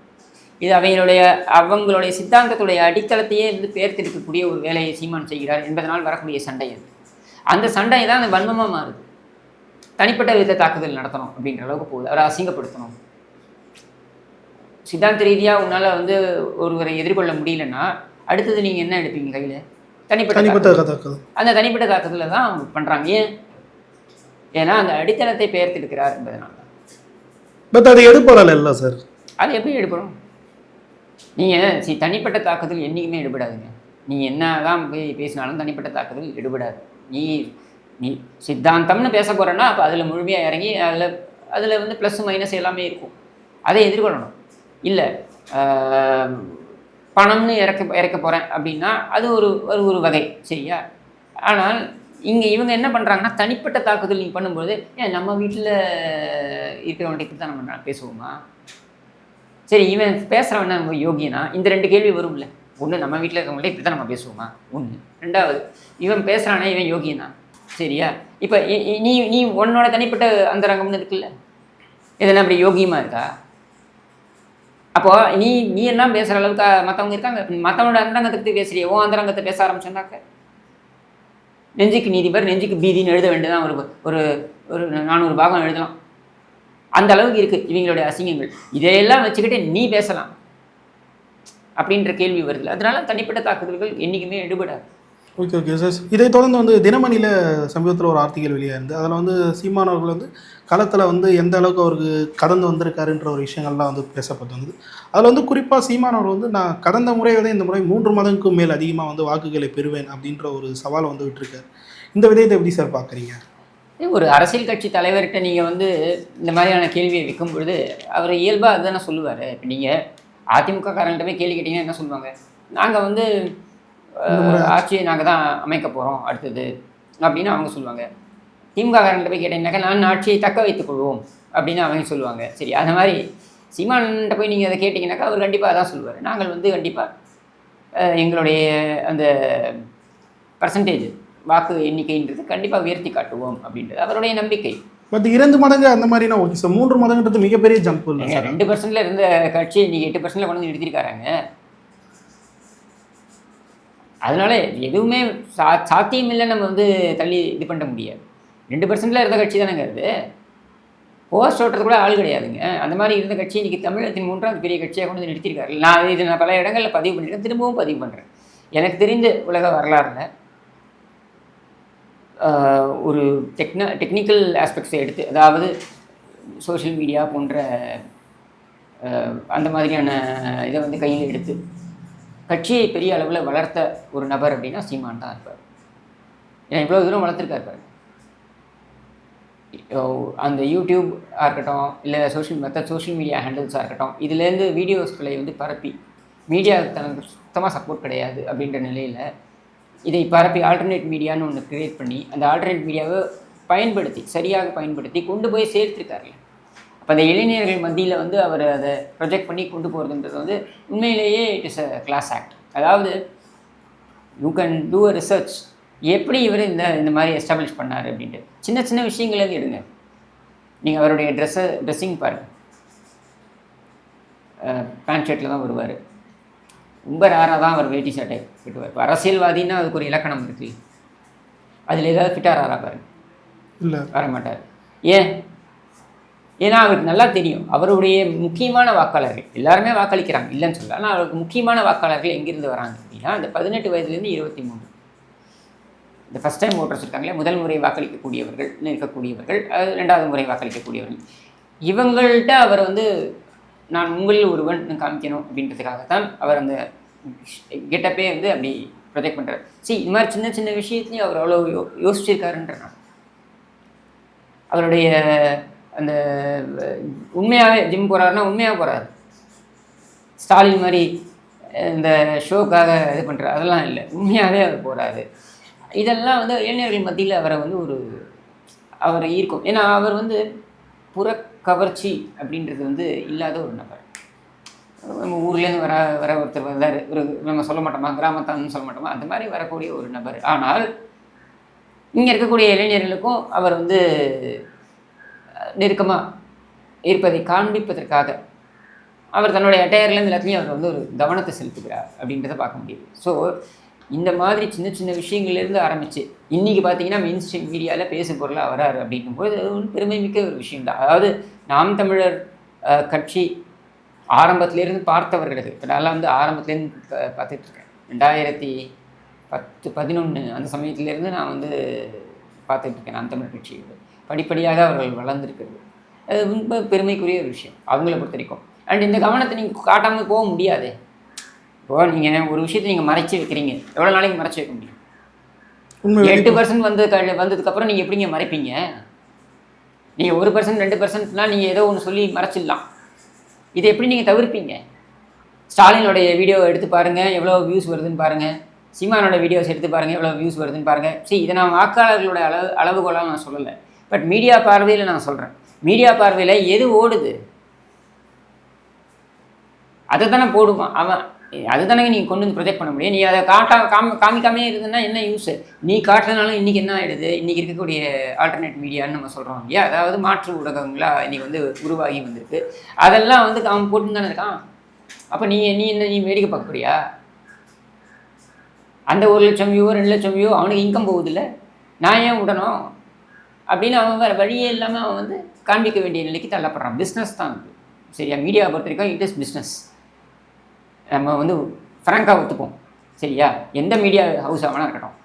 இது அவங்களுடைய அவங்களுடைய சித்தாந்தத்துடைய அடித்தளத்தையே வந்து பேர்த்திருக்கக்கூடிய ஒரு வேலையை சீமான் செய்கிறார் என்பதனால் வரக்கூடிய சண்டை அது. அந்த சண்டை தான் அந்த வன்மமாக மாறுது. தனிப்பட்ட விதத்தை தாக்குதல் நடத்தணும் அப்படின்ற அளவுக்கு போகுது. அவரை அசிங்கப்படுத்தணும். சித்தாந்த ரீதியாக உன்னால் வந்து ஒருவரை எதிர்கொள்ள முடியலன்னா அடுத்தது நீங்கள் என்ன எடுப்பீங்க கையில்? தனிப்பட்ட தனிப்பட்ட தாக்குதல். அந்த தனிப்பட்ட தாக்குதலை தான் அவங்க பண்ணுறாங்க ஏன்? ஏன்னா அந்த அடித்தளத்தை பெயர்த்தெடுக்கிறார் என்பதனால. தான் பட் அது எடுப்படல இல்லை சார் அது எப்படி எடுப்படும் நீங்கள் சி தனிப்பட்ட தாக்குதல் என்றைக்குமே எடுபடாதுங்க. நீ என்ன தான் போய் பேசினாலும் தனிப்பட்ட தாக்குதல் எடுபடாது. நீ நீ சித்தாந்தம்னு பேச போகிறேன்னா அப்போ அதில் முழுமையாக இறங்கி அதில் அதில் வந்து ப்ளஸ் மைனஸ் எல்லாமே இருக்கும். அதை எதிர்கொள்ளணும். இல்லை பணம்னு இறக்க இறக்க போகிறேன் அப்படின்னா அது ஒரு ஒரு ஒரு வகை சரியா? ஆனால் இங்கே இவங்க என்ன பண்ணுறாங்கன்னா தனிப்பட்ட தாக்குதல் நீங்கள் பண்ணும்போது ஏன் நம்ம வீட்டில் இருக்கிறவன்கிட்ட இப்படி தான் நம்ம பேசுவோமா? சரி இவன் பேசுகிறவன் நம்ம யோகியனா இந்த ரெண்டு கேள்வி வரும்ல. ஒன்று நம்ம வீட்டில் இருக்கிறவங்கள்ட்ட இப்படி தான் நம்ம பேசுவோமா? ஒன்று ரெண்டாவது இவன் பேசுகிறானே இவன் யோகியனா சரியா? இப்போ நீ நீ உன்னோட தனிப்பட்ட அந்தரங்கம்னு இருக்குல்ல. இதெல்லாம் அப்படி யோகியமாக இருக்கா? அப்போது நீ நீ என்ன பேசுகிற அளவுக்கு மற்றவங்க இருக்காங்க? மற்றவனோட அந்தரங்கத்துக்கு பேசுகிறிய உன் அந்தரங்கத்தை பேச ஆரம்பிச்சோன்னாக்க நெஞ்சுக்கு நீதிபர் நெஞ்சுக்கு பீதின்னு எழுத வேண்டியதான் ஒரு ஒரு ஒரு நானூறு பாகம் எழுதலாம். அந்த அளவுக்கு இருக்குது இவங்களுடைய அசிங்கங்கள். இதையெல்லாம் வச்சுக்கிட்டு நீ பேசலாம். அப்படின்ற கேள்வி வருது. அதனால தனிப்பட்ட தாக்குதல்கள் என்றைக்குமே எடுபடாது. ஓகே ஓகே சார் இதை தொடர்ந்து வந்து தினமணியில் சமீபத்தில் ஒரு ஆர்டிகல் வெளியாயிருந்து அதில் வந்து சீமான் அவர்கள் வந்து களத்தில் வந்து எந்த அளவுக்கு அவருக்கு கடந்து வந்திருக்காருன்ற ஒரு விஷயங்கள்லாம் வந்து பேசப்பட்டு வந்தது. அதில் வந்து குறிப்பாக சீமான் அவர்கள் வந்து நான் கடந்த முறை விட இந்த முறை மூன்று மதங்களுக்கும் மேல் அதிகமாக வந்து வாக்குகளை பெறுவேன் அப்படின்ற ஒரு சவாலை வந்து விட்டுருக்காரு. இந்த விதயத்தை எப்படி சார் பார்க்குறீங்க? ஒரு அரசியல் கட்சி தலைவர்கிட்ட நீங்கள் வந்து இந்த மாதிரியான கேள்வியை வைக்கும் பொழுது அவர் இயல்பாக அதுதானே சொல்லுவார். இப்போ நீங்கள் அதிமுக காரங்கள்ட்ட போய் கேள்வி கேட்டிங்கன்னா என்ன சொல்லுவாங்க? நாங்கள் வந்து ஆட்சியை நாங்கள் தான் அமைக்க போகிறோம் அடுத்தது அப்படின்னு அவங்க சொல்லுவாங்க. திமுக காரங்கள்ட்ட போய் கேட்டீங்கன்னாக்கா நான் ஆட்சியை தக்க வைத்துக் கொள்வோம் அப்படின்னு அவங்க சொல்லுவாங்க. சரி அந்த மாதிரி சீமான்கிட்ட போய் நீங்கள் அதை கேட்டிங்கனாக்கா அவர் கண்டிப்பாக அதான் சொல்லுவார். நாங்கள் வந்து கண்டிப்பாக எங்களுடைய அந்த பர்சன்டேஜ் வாக்கு எண்ணிக்கைன்றது கண்டிப்பாக உயர்த்தி காட்டுவோம் அப்படின்றது அவருடைய நம்பிக்கை. பட் இரண்டு மடங்கு அந்த மாதிரினா ஓகே. சார் மூன்று மடங்குன்றது மிகப்பெரிய ஜம்ப் ரெண்டு பர்சன்ட்ல இருந்த கட்சி இன்னைக்கு எட்டு பர்சன்ட்ல கொண்டு வந்து நிறுத்திருக்காங்க அதனால எதுவுமே சா சாத்தியம் இல்லை நம்ம வந்து தள்ளி இது பண்ண முடியாது. ரெண்டு பர்சன்ட்ல இருந்த கட்சி தானேங்க அது. போஸ்ட் ஓட்டுறது கூட ஆள் கிடையாதுங்க. அந்த மாதிரி இருந்த கட்சி இன்றைக்கி தமிழகத்தின் மூன்றாவது பெரிய கட்சியாக கொண்டு வந்து நிறுத்திருக்காரு நான் இது நான் பல இடங்களில் பதிவு பண்ணியிருக்கேன் திரும்பவும் பதிவு பண்ணுறேன் எனக்கு தெரிந்த உலக வரலாறுல ஒரு டெக்ன டெக்னிக்கல் ஆஸ்பெக்ட்ஸை எடுத்து அதாவது சோஷியல் மீடியா போன்ற அந்த மாதிரியான இதை வந்து கையில் எடுத்து கட்சியை பெரிய அளவில் வளர்த்த ஒரு நபர் அப்படின்னா சீமான் தான் இருப்பார். ஏன்னா இவ்வளோ தூரம் வளர்த்துருக்காரு பாருங்க அந்த யூடியூப்பாக இருக்கட்டும் இல்லை சோஷியல் மற்ற சோஷியல் மீடியா ஹேண்டில்ஸாக இருக்கட்டும் இதுலேருந்து வீடியோஸ்களை வந்து பரப்பி மீடியாவுக்கு தனக்கு சுத்தமாக சப்போர்ட் கிடையாது அப்படின்ற நிலையில் இதை பரப்பி ஆல்டர்னேட் மீடியான்னு ஒன்று கிரியேட் பண்ணி அந்த ஆல்டர்னேட் மீடியாவை பயன்படுத்தி சரியாக பயன்படுத்தி கொண்டு போய் சேர்த்துருக்காருல்ல. அப்போ அந்த இளைஞர்கள் மத்தியில் வந்து அவர் அதை ப்ரொஜெக்ட் பண்ணி கொண்டு போகிறதுன்றது வந்து உண்மையிலேயே it is a class act அதாவது you can do a research எப்படி இவர் இந்த இந்த மாதிரி எஸ்டாப்ளிஷ் பண்ணார் அப்படின்ட்டு. சின்ன சின்ன விஷயங்கள்லேருந்து எடுங்க. நீங்கள் அவருடைய ட்ரெஸ்ஸை ட்ரெஸ்ஸிங் பாருங்கள் பேண்ட் ஷர்ட்டில் தான் வருவார். ரொம்ப ரேராக தான் அவர் வேட்டி சட்டை கட்டுவார். இப்போ அரசியல்வாதின்னா அதுக்கு ஒரு இலக்கணம் இருக்கு. அதில் ஏதாவது ஃபிட்டாக ராரா பாருங்க. இல்லை. வர மாட்டார் ஏன்? ஏன்னா அவருக்கு நல்லா தெரியும். அவருடைய முக்கியமான வாக்காளர்கள் எல்லாருமே வாக்களிக்கிறாங்க. இல்லைன்னு சொல்லல ஆனால் அவருக்கு முக்கியமான வாக்காளர்கள் எங்கிருந்து வராங்க அப்படின்னா அந்த பதினெட்டு வயதுலேருந்து இருபத்தி மூணு இந்த ஃபஸ்ட் டைம் ஓட்டர்ஸ் இருக்காங்களே முதல் முறை வாக்களிக்கக்கூடியவர்கள் இருக்கக்கூடியவர்கள் அது ரெண்டாவது முறை வாக்களிக்கக்கூடியவர்கள். இவங்கள்ட்ட அவர் வந்து நான் உங்களில் ஒருவன் காமிக்கணும் அப்படின்றதுக்காகத்தான் அவர் அந்த கெட்டப்பே வந்து அப்படி ப்ரொஜெக்ட் பண்ணுறாரு சரி இந்த மாதிரி சின்ன சின்ன விஷயத்துலையும் அவர் அவ்வளோ யோ யோசிச்சிருக்காருன்ற நான் அவருடைய அந்த உண்மையாகவே ஜிம் போகிறாருன்னா உண்மையாக போகிறாரு ஸ்டாலின் மாதிரி இந்த ஷோக்காக இது பண்ணுறாரு அதெல்லாம் இல்லை. உண்மையாகவே அவர் போகிறாரு இதெல்லாம் வந்து இளைஞர்கள் மத்தியில் அவரை வந்து ஒரு அவரை ஈர்க்கும். ஏன்னா அவர் வந்து புற கவர்ச்சி அப்படின்றது வந்து இல்லாத ஒரு நபர். நம்ம ஊர்லேருந்து வர வர ஒருத்தர் வந்தார். ஒரு நம்ம சொல்ல மாட்டோமா? கிராமத்தான்னு சொல்ல மாட்டோமா? அந்த மாதிரி வரக்கூடிய ஒரு நபர். ஆனால் இங்கே இருக்கக்கூடிய இளைஞர்களுக்கும் அவர் வந்து நெருக்கமாக இருப்பதை காண்பிப்பதற்காக அவர் தன்னுடைய அட்டையர்லேருந்து எல்லாத்துலேயும் அவர் வந்து ஒரு கவனத்தை செலுத்துகிறார் அப்படின்றத பார்க்க முடியுது. ஸோ இந்த மாதிரி சின்ன சின்ன விஷயங்கள்லேருந்து ஆரம்பித்து இன்றைக்கி பார்த்தீங்கன்னா மெயின் ஸ்ட்ரீம் மீடியாவில் பேசும் பொருளாக வராரு அப்படிங்கும்போது அது ஒன்று பெருமை மிக்க ஒரு விஷயம் தான். அதாவது நாம் தமிழர் கட்சி ஆரம்பத்திலேருந்து பார்த்தவர்களுக்கு இப்போ நான்லாம் வந்து ஆரம்பத்துலேருந்து பார்த்துட்ருக்கேன் ரெண்டாயிரத்தி பத்து பதினொன்று அந்த சமயத்துலேருந்து நான் வந்து பார்த்துட்டு இருக்கேன் நாம் தமிழர் கட்சி படிப்படியாக அவர்கள் வளர்ந்துருக்கிறது. அது ரொம்ப பெருமைக்குரிய ஒரு விஷயம் அவங்கள பொறுத்த வரைக்கும். அண்ட் இந்த கவனத்தை நீங்கள் காட்டாமல் போக முடியாது. இப்போ நீங்கள் ஒரு விஷயத்தை நீங்கள் மறைச்சி வைக்கிறீங்க. எவ்வளோ நாளைக்கு மறைச்சி வைக்க முடியும்? எட்டு பர்சன்ட் வந்து க- வந்ததுக்கப்புறம் நீங்கள் எப்படிங்க மறைப்பீங்க? நீங்கள் ஒரு பர்சன்ட் ரெண்டு பர்சன்ட்னா நீங்கள் ஏதோ ஒன்று சொல்லி மறைச்சிடலாம். இதை எப்படி நீங்கள் தவிர்ப்பீங்க? ஸ்டாலினோடைய வீடியோ எடுத்து பாருங்கள் எவ்வளோ வியூஸ் வருதுன்னு பாருங்கள் சீமானோட வீடியோஸ் எடுத்து பாருங்கள் எவ்வளோ வியூஸ் வருதுன்னு பாருங்கள் see இதை நான் வாக்காளர்களோட அளவு அளவுகோலாக நான் சொல்லலை. பட் மீடியா பார்வையில் நான் சொல்கிறேன் மீடியா பார்வையில் எது ஓடுது? அதை தானே போடுவான். அவன் அதுதானே நீங்கள் கொண்டு வந்து ப்ரொஜெக்ட் பண்ண முடியும். நீ அதை காட்டா காம காமிக்காமே இருந்ததுன்னா என்ன யூஸ் நீ காட்டுறதுனாலும் இன்றைக்கி என்ன ஆகிடுது இன்றைக்கி இருக்கக்கூடிய ஆல்டர்னேட் மீடியான்னு நம்ம சொல்கிறோம் இல்லையா? அதாவது மாற்று ஊடகங்களாக இன்றைக்கி வந்து உருவாகி வந்திருக்கு. அதெல்லாம் வந்து அவன் போட்டு தானே இருக்கான். அப்போ நீ நீ என்ன நீ வேடிக்கை பார்க்கக்கூடியா அந்த ஒரு லட்சம் வியூவோ ரெண்டு லட்சம் வியூவோ அவனுக்கு இன்கம் போகுதில்ல? நான் ஏன் விடணும்? அப்படின்னு அவன் வேறு வழியே இல்லாமல் அவன் வந்து காண்பிக்க வேண்டிய நிலைக்கு தள்ளப்படுறான் பிஸ்னஸ் தான் அது. சரியா? மீடியாவை பொறுத்த வரைக்கும் இட் இஸ் பிஸ்னஸ் நம்ம வந்து ஃப்ராங்காக ஒத்துப்போம். சரியா? எந்த மீடியா ஹவுஸ் ஆகணும் இருக்கட்டும்.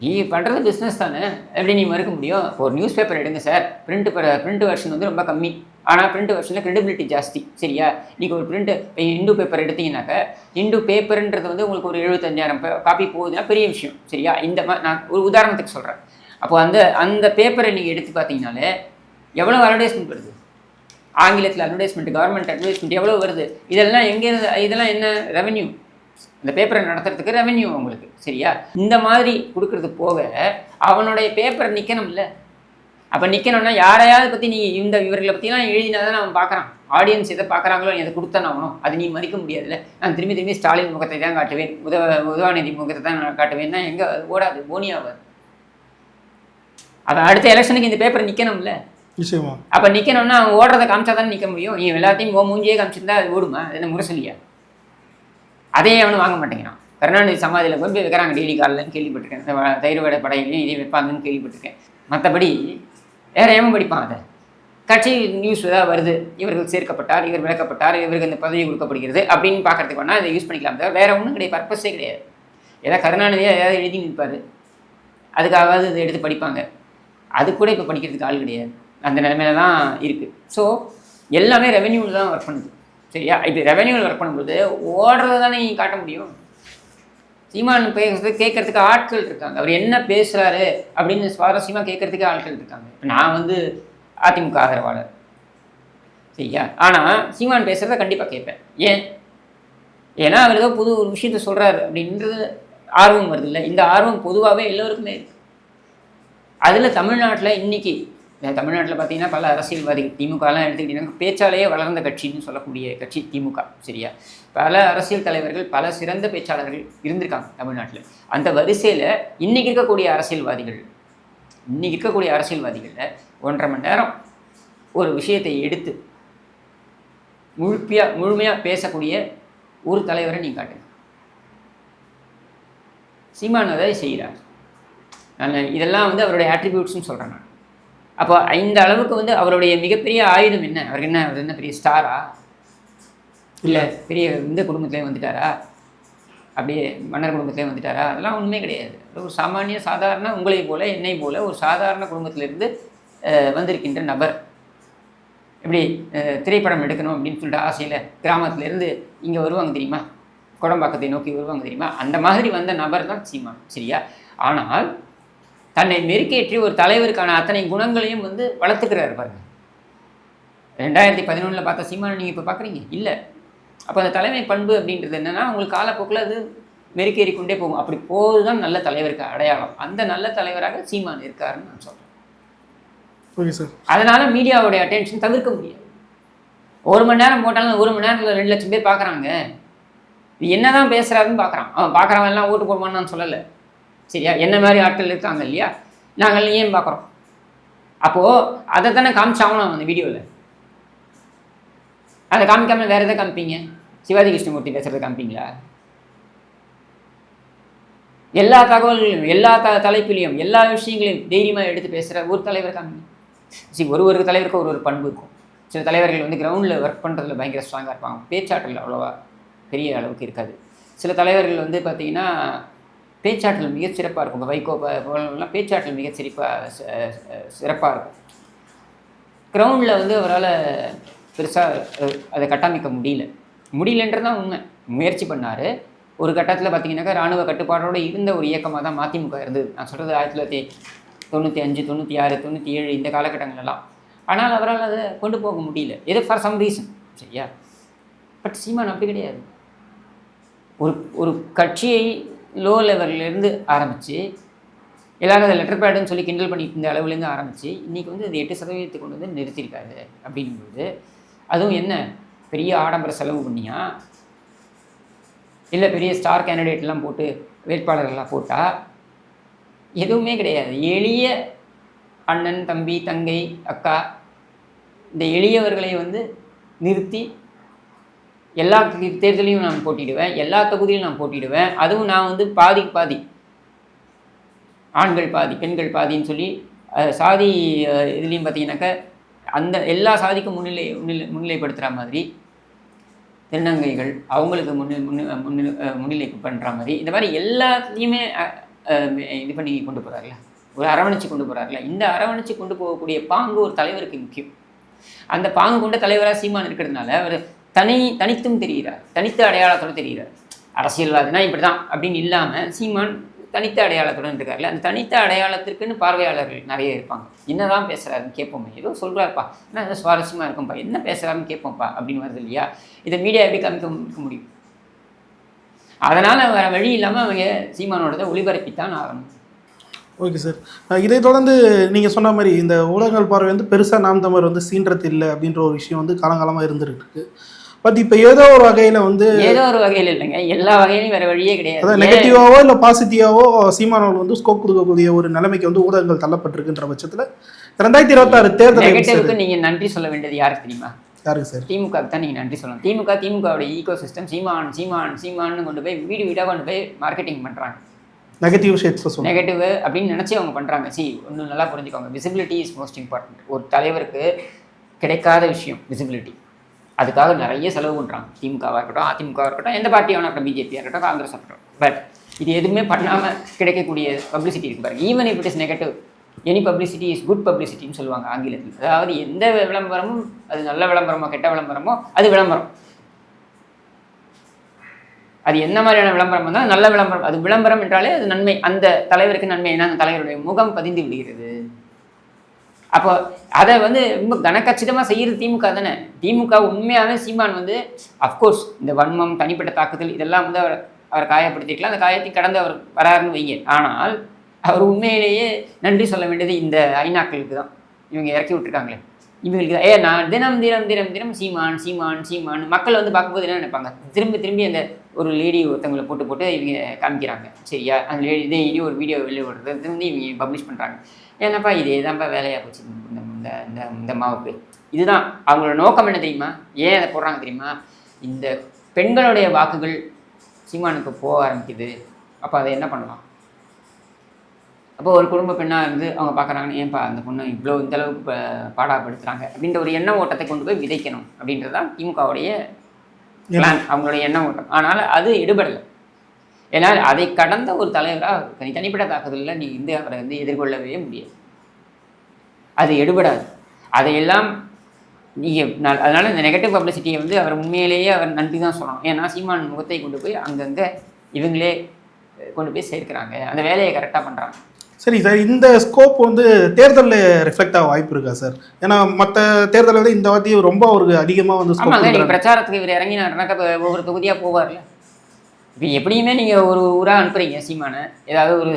நீ பண்ணுறது பிஸ்னஸ் தானே. எப்படி நீ மறுக்க முடியும்? ஒரு நியூஸ் பேப்பர் எடுங்க சார் பிரிண்ட் பிரிண்ட் வெர்ஷன் வந்து ரொம்ப கம்மி. ஆனால் பிரிண்ட் வெர்ஷனில் க்ரெடிபிலிட்டி ஜாஸ்தி. சரியா? நீங்கள் ஒரு பிரிண்ட் இப்போ இந்து பேப்பர் எடுத்தீங்கன்னாக்க இந்து பேப்பர்ன்றது வந்து உங்களுக்கு ஒரு எழுபத்தஞ்சாயிரம் காப்பி போகுதுன்னா பெரிய விஷயம். சரியா? இந்த மாதிரி நான் ஒரு உதாரணத்துக்கு சொல்கிறேன் அப்போ அந்த அந்த பேப்பரை நீங்கள் எடுத்து பார்த்தீங்கனாலே எவ்வளோ அட்வர்டைஸ்மெண்ட் வருது? ஆங்கிலத்தில் அட்வர்டைஸ்மெண்ட் கவர்மெண்ட் அட்வர்டைஸ்மெண்ட் எவ்வளோ வருது? இதெல்லாம் எங்கேருந்து இதெல்லாம் என்ன ரெவென்யூ இந்த பேப்பரை நடத்துறதுக்கு ரெவென்யூ உங்களுக்கு சரியா? இந்த மாதிரி கொடுக்கறது போக அவனுடைய பேப்பர் நிற்கணும்ல அப்போ நிற்கணும்னா யாரையாவது பற்றி நீ இந்த இவர்களை பற்றிலாம் எழுதினா தான் அவன் பார்க்குறான். ஆடியன்ஸ் எதை பார்க்குறாங்களோ எதை அதை ஆகணும் அது நீ மதிக்க முடியாதுல்ல. நான் திரும்பி திரும்பி ஸ்டாலின் முகத்தை தான் காட்டுவேன். உதவ உதவாநிதி முகத்தை தான் நான் காட்டுவேன்னா எங்கே ஓடாது போனியாவாது அவன் அடுத்த எலெக்ஷனுக்கு இந்த பேப்பர் நிற்கணும்ல நிச்சயமா. அப்போ நிற்கணும்னா அவன் ஓடுறதை காமிச்சா தானே நிற்க முடியும்? நீ எல்லாத்தையும் ஓ மூஞ்சியே காமிச்சிருந்தா அது ஓடுமா? என்ன முரசொலியா அதையே அவனும் வாங்க மாட்டேங்கிறான். கருணாநிதி சமாதியில் போய் வைக்கிறாங்க டெய்லி காலைலன்னு கேள்விப்பட்டிருக்கேன். இந்த வ- தயிர் வடை படையிலையும் இதே வைப்பாங்கன்னு கேள்விப்பட்டிருக்கேன். மற்றபடி வேற எவன் படிப்பான் அதை. கட்சி நியூஸ் ஏதாவது வருது இவர்கள் சேர்க்கப்பட்டார் இவர் விளக்கப்பட்டார் இவருக்கு இந்த பதவி கொடுக்கப்படுகிறது அப்படின்னு பார்க்கறதுக்கு வேணா இதை யூஸ் பண்ணிக்கலாம். தவிர வேற ஒன்றும் கிடையாது பர்பஸே கிடையாது. ஏதாவது கருணாநிதியாக ஏதாவது எழுதி நிற்பார் அதுக்காகவாது இதை எடுத்து படிப்பாங்க. அது கூட இப்போ படிக்கிறதுக்கு ஆள் கிடையாது. அந்த நிலைமையில தான் இருக்குது ஸோ எல்லாமே ரெவென்யூவில் தான் ஒர்க் பண்ணுது. சரியா? இது ரெவென்யூவில் ஒர்க் பண்ணும்போது ஓடுறது தானே நீங்கள் காட்ட முடியும்? சீமான் பேசுறது கேட்கறதுக்கு ஆட்கள் இருக்காங்க. அவர் என்ன பேசுகிறாரு அப்படின்னு சுவாரஸ்யமாக கேட்கறதுக்கு ஆட்கள் இருக்காங்க. இப்போ நான் வந்து அதிமுக ஆதரவாளர். சரியா? ஆனால் சீமான் பேசுகிறத கண்டிப்பாக கேட்பேன். ஏன்? ஏன்னா அவர் ஏதோ புது ஒரு விஷயத்த சொல்கிறாரு அப்படின்றது ஆர்வம் வருது இல்லை? இந்த ஆர்வம் பொதுவாகவே எல்லோருக்குமே இருக்குது அதில் தமிழ்நாட்டில் இன்னைக்கு தமிழ்நாட்டில் பார்த்தீங்கன்னா பல அரசியல்வாதிகள் திமுகலாம் எடுத்துக்கிட்டீங்கன்னா பேச்சாலேயே வளர்ந்த கட்சின்னு சொல்லக்கூடிய கட்சி திமுக சரியா? பல அரசியல் தலைவர்கள் பல சிறந்த பேச்சாளர்கள் இருந்திருக்காங்க தமிழ்நாட்டில். அந்த வரிசையில் இன்றைக்கி இருக்கக்கூடிய அரசியல்வாதிகள் இன்றைக்கி இருக்கக்கூடிய அரசியல்வாதிகளில் ஒன்றரை மணி நேரம் ஒரு விஷயத்தை எடுத்து முழுப்பியாக முழுமையாக பேசக்கூடிய ஒரு தலைவரை நீ காட்டுங்க. சீமானதை செய்கிறார். இதெல்லாம் வந்து அவருடைய ஆட்ரிபியூட்ஸ்னு சொல்கிறேன் நான். அப்போ இந்த அளவுக்கு வந்து அவருடைய மிகப்பெரிய ஆயுதம் என்ன? அவருக்கு என்ன அவர் என்ன பெரிய ஸ்டாரா இல்லை பெரிய இந்த குடும்பத்துலேயும் வந்துட்டாரா? அப்படியே மன்னர் குடும்பத்துலேயும் வந்துட்டாரா? அதெல்லாம் ஒன்றுமே கிடையாது. ஒரு சாமானிய சாதாரண உங்களை போல என்னை போல ஒரு சாதாரண குடும்பத்திலிருந்து வந்திருக்கின்ற நபர். இப்படி திரைப்படம் எடுக்கணும் அப்படின்னு சொல்லிட்டு ஆசையில் கிராமத்துலேருந்து இங்கே வருவாங்க தெரியுமா? குடம்பாக்கத்தை நோக்கி வருவாங்க தெரியுமா? அந்த மாதிரி வந்த நபர் தான் சீமான். சரியா? ஆனால் தன்னை மெருக்கேற்றி ஒரு தலைவருக்கான அத்தனை குணங்களையும் வந்து வளர்த்துக்கிறாரு பாருங்க. ரெண்டாயிரத்தி பதினொன்றில் பார்த்த சீமானை நீங்கள் இப்போ பார்க்குறீங்க இல்லை. அப்போ அந்த தலைமை பண்பு அப்படின்றது என்னென்னா உங்களுக்கு காலப்போக்கில் அது மெருக்கேறி கொண்டே போகும். அப்படி போது தான் நல்ல தலைவருக்கு அடையாளம். அந்த நல்ல தலைவராக சீமான் இருக்காருன்னு நான் சொல்கிறேன் அதனால மீடியாவுடைய அட்டென்ஷன் தவிர்க்க முடியாது. ஒரு மணி நேரம் போட்டாலும் ஒரு மணி நேரத்தில் ரெண்டு லட்சம் பேர் பார்க்குறாங்க இது என்ன தான் பேசுகிறாருன்னு பார்க்குறான் அவன் பார்க்குறவன் எல்லாம் ஓட்டு போடுவான்னு நான் சொல்லலை. சரியா என்ன மாதிரி ஆட்கள் இருக்காங்க இல்லையா? நாங்கள் ஏன் பார்க்குறோம்? அப்போது அதை தானே காமிச்சாகணும் அந்த வீடியோவில் அதை காமிக்காமல் வேறு எதை காமிப்பீங்க? சிவாஜி கிருஷ்ணமூர்த்தி பேசுகிறத காமிப்பீங்களா? எல்லா தகவல்களையும் எல்லா த தலைப்பிலையும் எல்லா விஷயங்களையும் தைரியமாக எடுத்து பேசுகிற ஒரு தலைவர் காமிங்க. சரி ஒரு ஒரு தலைவருக்கும் ஒரு ஒரு பண்பு இருக்கும். சில தலைவர்கள் வந்து கிரவுண்டில் ஒர்க் பண்ணுறதுல பயங்கர ஸ்ட்ராங்காக இருப்பாங்க. பேச்சாற்றல் அவ்வளோவா பெரிய அளவுக்கு இருக்காது. சில தலைவர்கள் வந்து பார்த்திங்கன்னா பேச்சாற்றல் மிகச் சிறப்பாக இருக்கும். இப்போ வைகோ ப- பேச்சாற்றல் மிகச் சிறப்பாக சிறப்பாக இருக்கும். கிரவுண்டில் வந்து அவரால் பெருசாக அதை கட்டமைக்க முடியல. முடியலன்றது தான் உண்மை. முயற்சி பண்ணார். ஒரு கட்டத்தில் பார்த்தீங்கன்னாக்கா ராணுவ கட்டுப்பாடோடு இருந்த ஒரு இயக்கமாக தான் மதிமுக இருந்தது. நான் சொல்கிறது ஆயிரத்தி தொள்ளாயிரத்தி தொண்ணூற்றி அஞ்சு தொண்ணூற்றி ஆறு தொண்ணூற்றி ஏழு இந்த காலகட்டங்கள்லாம் ஆனால் அவரால் அதை கொண்டு போக முடியல. எது ஃபார் சம் ரீசன் சரியா? பட் சீமான் அப்படி கிடையாது. ஒரு ஒரு கட்சியை லோ லெவல்லேருந்து ஆரம்பித்து எல்லாரும் அதை லெட்டர் பேடுன்னு சொல்லி கிண்டல் பண்ணிட்டு இருந்த அளவுலேருந்து ஆரம்பித்து இன்றைக்கி வந்து அது எட்டு சதவீதத்தை கொண்டு வந்து நிறுத்தியிருக்காரு அப்படிங்கும்போது அதுவும் என்ன? பெரிய ஆடம்பர செலவு பண்ணியா? இல்லை பெரிய ஸ்டார் கேண்டிடேட்லாம் போட்டு வேட்பாளர்கள்லாம் போட்டால் எதுவுமே கிடையாது. எளிய அண்ணன் தம்பி தங்கை அக்கா இந்த எளியவர்களை வந்து நிறுத்தி எல்லா தேர்தலையும் நான் போட்டிடுவேன். எல்லா தொகுதியிலும் நான் போட்டிடுவேன். அதுவும் நான் வந்து பாதிக்கு பாதி. ஆண்கள் பாதி பெண்கள் பாதின்னு சொல்லி சாதி இதுலேயும் பார்த்தீங்கன்னாக்கா அந்த எல்லா சாதிக்கும் முன்னிலை முன்னிலை முன்னிலைப்படுத்துகிற மாதிரி திருநங்கைகள் அவங்களுக்கு முன்னி முன்னு முன்னிலை முன்னிலை பண்ணுற மாதிரி. இந்த மாதிரி எல்லாத்தையுமே இது பண்ணி கொண்டு போகிறார்ல ஒரு அரவணைச்சு கொண்டு போகிறார்ல இந்த அரவணைச்சு கொண்டு போகக்கூடிய பாங்கு ஒரு தலைவருக்கு முக்கியம். அந்த பாங்கு கொண்ட தலைவராக சீமான் இருக்கிறதுனால அவர் தனி தனித்தும் தெரிகிறார். தனித்த அடையாளத்தோடு தெரிகிறார். அரசியல்வாதினா இப்படி தான் அப்படின்னு இல்லாமல் சீமான் தனித்த அடையாளத்துடன் இருக்கார்ல அந்த தனித்த அடையாளத்திற்குன்னு பார்வையாளர்கள் நிறைய இருப்பாங்க. என்னதான் பேசுகிறாருன்னு கேட்போமே. ஏதோ சொல்கிறாருப்பா என்ன ஏதோ சுவாரஸ்யமாக இருக்கும்ப்பா என்ன பேசுகிறாருன்னு கேட்போம்ப்பா அப்படின்னு வருது இல்லையா? இதை மீடியா எப்படி காமிக்க இருக்க முடியும்? அதனால் வேறு வழி இல்லாமல் அவங்க சீமானோடதை ஒளிபரப்பித்தான் ஆகணும். Okay sir. இதை தொடர்ந்து நீங்கள் சொன்ன மாதிரி இந்த ஊடகங்கள் பார்வை வந்து பெருசாக நாம் தமிழ் வந்து சீன்றது இல்லை அப்படின்ற ஒரு விஷயம் வந்து காலங்காலமாக இருந்துருக்கு பட் இப்போ ஏதோ ஒரு வகையில் வந்து ஏதோ ஒரு வகையில் இல்லைங்க. எல்லா வகையிலையும் வேற வழியே கிடையாது. அதாவது? நெகட்டிவாவோ இல்லை பாசிட்டிவாவோ சீமானவர்கள் வந்து ஸ்கோப் கொடுக்கக்கூடிய ஒரு நிலைமைக்கு வந்து ஊடகங்கள் தள்ளப்பட்டிருக்குன்ற பட்சத்தில் ரெண்டாயிரத்தி இருபத்தாறு தேர்தல் எப்படி சார் நெகட்டிவ்க்கு நீங்க நன்றி சொல்ல வேண்டியது யாருக்கு தெரியுமா? யாருக்கு சார்? திமுக தான் நீங்க நன்றி சொல்லணும். திமுக திமுகவோட ஈகோ சிஸ்டம் சீமான் சீமான் சீமான்னு கொண்டு போய் வீடு வீடாக கொண்டு போய் மார்க்கெட்டிங் பண்றாங்க. நெகட்டிவ் சொல்லுங்கள் நெகட்டிவ் அப்படின்னு நினச்சி அவங்க பண்ணுறாங்க சி ஒன்று நல்லா புரிஞ்சுக்கோங்க. விசிபிலிட்டி இஸ் மோஸ்ட் இம்பார்ட்டன்ட் ஒரு தலைவருக்கு கிடைக்காத விஷயம் விசிபிலிட்டி அதுக்காக நிறைய செலவு பண்ணுறாங்க திமுகவாக இருக்கட்டும் அதிமுகவாக இருக்கட்டும் எந்த பார்ட்டியாக இருக்கட்டும் பிஜேபியாக இருக்கட்டும் காங்கிரஸ் இருக்கட்டும். பட் இது எதுவுமே பண்ணாமல் கிடைக்கக்கூடிய பப்ளிசிட்டி இருக்கு பாருங்க. Even if it is negative any publicity is good பப்ளிசிட்டின்னு சொல்லுவாங்க ஆங்கிலத்தில். அதாவது எந்த விளம்பரமும் அது நல்ல விளம்பரமோ கெட்ட விளம்பரமோ அது விளம்பரம். அது என்ன மாதிரியான விளம்பரம் வந்தால் நல்ல விளம்பரம். அது விளம்பரம் என்றாலே அது நன்மை. அந்த தலைவருக்கு நன்மை. ஏன்னா அந்த தலைவருடைய முகம் பதிந்து விடுகிறது. அப்போ அதை வந்து ரொம்ப கனக்கச்சிதமாக செய்கிறது திமுக தானே? திமுக உண்மையாகவே சீமான் வந்து அஃப்கோர்ஸ் இந்த வன்மம் தனிப்பட்ட தாக்குதல் இதெல்லாம் வந்து அவர் அவர் காயப்படுத்திருக்கலாம். அந்த காயத்தை கடந்து அவர் வராருன்னு வைங்க. ஆனால் அவர் உண்மையிலேயே நன்றி சொல்ல வேண்டியது இந்த ஐநாக்களுக்கு தான். இவங்க இறக்கி விட்டுருக்காங்களே. இவங்களுக்கு தான். ஏ நான் தினம் தினம் தினம் தினம் சீமான் சீமான் சீமான். மக்கள் வந்து பார்க்கும்போது என்ன நினைப்பாங்க? திரும்பி திரும்பி அந்த ஒரு லேடி ஒருத்தவங்களை போட்டு போட்டு இவங்க காமிக்கிறாங்க. சரியா? அந்த லேடி இதே இனி ஒரு வீடியோ வெளியே விடுறது வந்து இவங்க பப்ளிஷ் பண்ணுறாங்க ஏன்னாப்பா இதே? தான்ப்பா வேலையாக போச்சு? இந்த இந்த இந்த இந்த மாவுக்கு. இதுதான். அவங்களோட நோக்கம் என்ன தெரியுமா? ஏன் அதை போடுறாங்க தெரியுமா? இந்த பெண்களுடைய வாக்குகள் சீமானுக்கு போக ஆரம்பிக்குது. அப்போ அதை என்ன பண்ணலாம்? அப்போ ஒரு குடும்ப பெண்ணாக இருந்து அவங்க பார்க்குறாங்கன்னு ஏன்பா அந்த பொண்ணு இவ்வளோ இந்த அளவுக்கு அப்படின்ற ஒரு எண்ண ஓட்டத்தை கொண்டு போய் விதைக்கணும். அப்படின்றது தான் திமுகவுடைய பிளான் அவங்களுடைய எண்ண ஓட்டம். ஆனால் அது எடுபடலை ஏன்னா அதை கடந்த ஒரு தலைவராக தனி தனிப்பட்ட தாக்குதலில் நீ வந்து அவரை வந்து எதிர்கொள்ளவே முடியாது. அது எடுபடாது. அதையெல்லாம் நீங்கள் நான் அதனால் இந்த நெகட்டிவ் பப்ளிசிட்டியை வந்து அவர் உண்மையிலேயே அவர் நன்றி தான் சொல்லணும். ஏன்னா சீமான் முகத்தை கொண்டு போய் அங்கங்கே இவங்களே கொண்டு போய் சேர்க்குறாங்க. அந்த வேலையை கரெக்டாக பண்ணுறாங்க சரி சார் இந்த ஸ்கோப் வந்து தேர்தலில் ரிஃப்ளெக்ட் ஆக வாய்ப்பு இருக்கா சார் ஏன்னா மற்ற தேர்தலை விட இந்த வாட்டி ரொம்ப அவருக்கு அதிகமாக வந்து பிரச்சாரத்துக்கு இவர் இறங்கினாருனாக்கா ஒவ்வொரு தொகுதியாக போவார்ல? இப்போ எப்படியுமே நீங்கள் ஒரு ஊராக அனுப்புறீங்க சீமானை. ஏதாவது ஒரு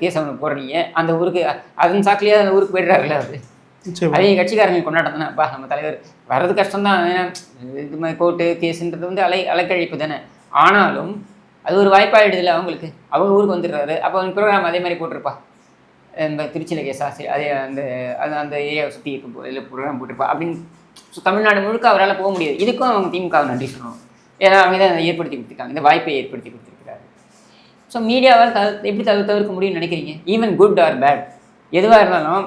கேஸ் அவனுக்கு போடுறீங்க. அந்த ஊருக்கு அதன் சாக்கிலேயே அந்த ஊருக்கு போயிடுறாருல்ல அது அதே கட்சிக்காரங்க கொண்டாட்டம் தானே. அப்பா நம்ம தலைவர் வர்றது கஷ்டம் தான் ஏன்னா இது மாதிரி கோர்ட்டு கேஸுன்றது வந்து அலை அலைக்கழிப்பு தானே. ஆனாலும் அது ஒரு வாய்ப்பாயிடுதுல அவங்களுக்கு. அவங்க ஊருக்கு வந்துடுறாரு. அப்போ அவங்க ப்ரோக்ராம் அதே மாதிரி போட்டிருப்பா. இந்த திருச்சியில் கேஸா சரி அதே அந்த அது அந்த ஏரியாவை சுற்றி இருக்கும் போது இல்லை ப்ரோக்ராம் போட்டிருப்பா. அப்படின்னு ஸோ தமிழ்நாடு முழுக்க அவரால் போக முடியாது. இதுக்கும் அவங்க திமுக நன்றி சொல்லணும். ஏன்னா அவங்க தான் அதை ஏற்படுத்தி கொடுத்துருக்காங்க. இந்த வாய்ப்பை ஏற்படுத்தி கொடுத்துருக்காரு ஸோ மீடியாவால் தவிர எப்படி தவிர தவிர்க்க முடியும்னு நினைக்கிறீங்க? ஈவன் குட் ஆர் பேட் எதுவாக இருந்தாலும்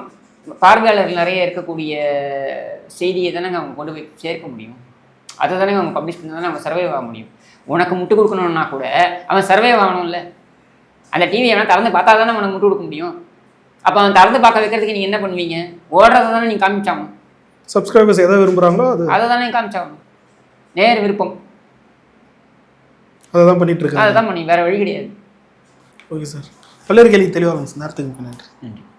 பார்வையாளர்கள் நிறைய இருக்கக்கூடிய செய்தியை தானே அவங்க கொண்டு போய் சேர்க்க முடியும்? அதை தானே அவங்க பப்ளிஷ் பண்ணி தானே அவங்க சர்வே ஆக முடியும்? உனக்கு முட்டு கொடுக்கணும்னா கூட அவன் சர்வே ஆகணும்ல அந்த டிவி அவன் திறந்து பார்த்தா தானே அவனை முட்டு கொடுக்க முடியும்? அப்போ அவன் திறந்து பார்க்க வைக்கிறதுக்கு நீங்கள் என்ன பண்ணுவீங்க? ஓடுறத தானே நீங்கள் காமிச்சாகணும். சப்ஸ்கிரைபர்ஸ் எதை விரும்புகிறாங்களோ அது. அதை தானே காமிச்சாகணும். நேர் விருப்பம். அதை தான் பண்ணிட்டு இருக்காங்க அதை தான் பண்ணி வேறு வழி கிடையாது. Okay sir. பல்வேறு கேள்வி தெளிவாக சார் நேரத்துக்கு நன்றி. நன்றி.